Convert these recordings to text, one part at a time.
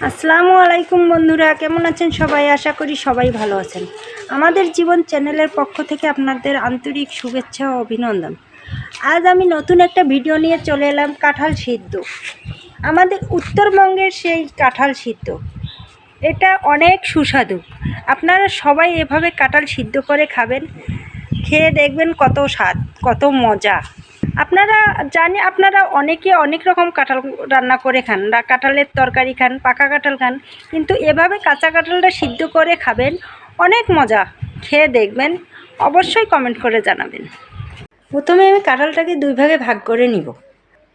আসসালামু আলাইকুম বন্ধুরা, কেমন আছেন সবাই? আশা করি সবাই ভালো আছেন। আমাদের জীবন চ্যানেলের পক্ষ থেকে আপনাদের আন্তরিক শুভেচ্ছা ও অভিনন্দন। আজ আমি নতুন একটা ভিডিও নিয়ে চলে এলাম কাঁঠাল সিদ্ধ। আমাদের উত্তরবঙ্গের সেই কাঁঠাল সিদ্ধ। এটা অনেক সুস্বাদু। আপনারা সবাই এভাবে কাঁঠাল সিদ্ধ করে খাবেন। খেয়ে দেখবেন কত স্বাদ, কত মজা। আপনারা জানি আপনারা অনেকে অনেক রকম কাঁঠাল রান্না করে খান কাঁঠালের তরকারি খান, পাকা কাঁঠাল খান, কিন্তু এভাবে কাঁচা কাঁঠালটা সিদ্ধ করে খাবেন, অনেক মজা। খেয়ে দেখবেন, অবশ্যই কমেন্ট করে জানাবেন। প্রথমে আমি কাঁঠালটাকে দুই ভাগে ভাগ করে নিব।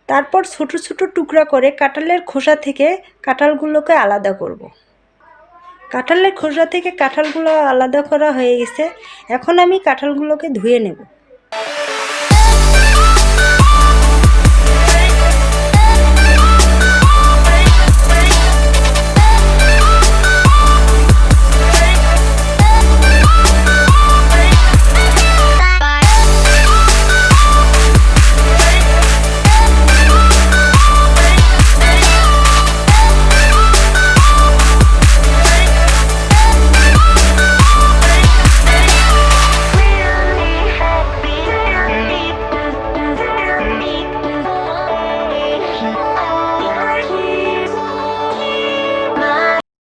তারপর ছোট ছোট টুকরা করে কাঁঠালের খোসা থেকে কাঁঠালগুলোকে আলাদা করব। কাঁঠালের খোসা থেকে কাঁঠালগুলো আলাদা করা হয়ে গেছে, এখন আমি কাঁঠালগুলোকে ধুয়ে নেব।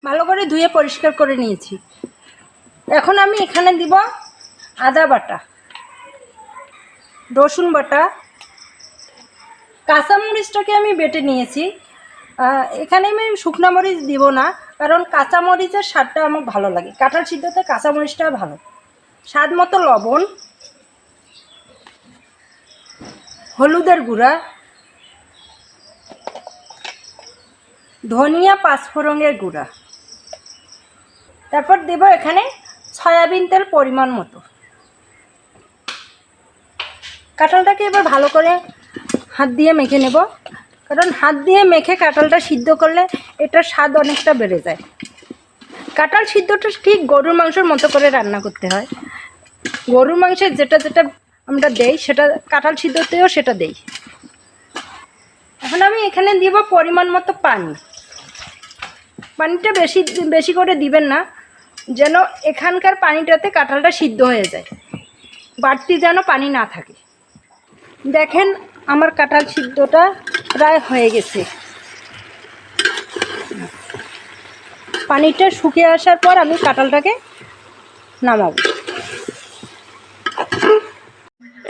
ভালো করে ধুয়ে পরিষ্কার করে নিয়েছি। এখন আমি এখানে দিব আদা বাটা, রসুন বাটা, কাঁচামরিচটাকে আমি বেটে নিয়েছি। এখানে আমি শুকনো মরিচ দিব না, কারণ কাঁচামরিচের স্বাদটা আমার ভালো লাগে। কাঁঠাল সিদ্ধতে কাঁচামরিচটা ভালো। স্বাদ মতো লবণ, হলুদের গুঁড়া, ধনিয়া পাঁচফোড়নের গুঁড়া। তারপর দেব এখানে সয়াবিন তেল পরিমাণ মতো। কাঁঠালটাকে এবার ভালো করে হাত দিয়ে মেখে নেব। কারণ হাত দিয়ে মেখে কাঁঠালটা সিদ্ধ করলে এটার স্বাদ অনেকটা বেড়ে যায়। কাঁঠাল সিদ্ধটা ঠিক গরুর মাংসের মতো করে রান্না করতে হয়। গরুর মাংসের যেটা যেটা আমরা দেই, সেটা কাঁঠাল সিদ্ধতেও সেটা দেই। এখন আমি এখানে দিব পরিমাণ মতো পানি। পানিটা বেশি বেশি করে দিবেন না। যেন এখানকার পানিটাতে কাঁঠালটা সিদ্ধ হয়ে যায়। বাড়তি যেন পানি না থাকে। দেখেন আমার কাঁঠাল সিদ্ধটা প্রায় হয়ে গেছে। পানিটা শুকিয়ে আসার পর আমি কাঁঠালটাকে নামাবো।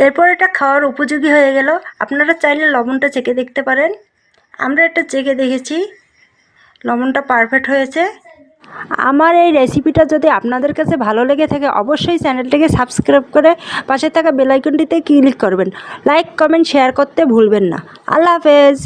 এরপর এটা খাওয়ার উপযোগী হয়ে গেল। আপনারা চাইলে লবণটা চেকে দেখতে পারেন। আমরা এটা চেকে দেখেছি। লবণটা পারফেক্ট হয়েছে। আমার এই রেসিপিটা যদি আপনাদের কাছে ভালো লেগে থাকে, অবশ্যই চ্যানেলটিকে সাবস্ক্রাইব করে পাশে থাকা বেলাইকনটিতে ক্লিক করবেন। লাইক কমেন্ট শেয়ার করতে ভুলবেন না। আল্লাহ হাফেজ।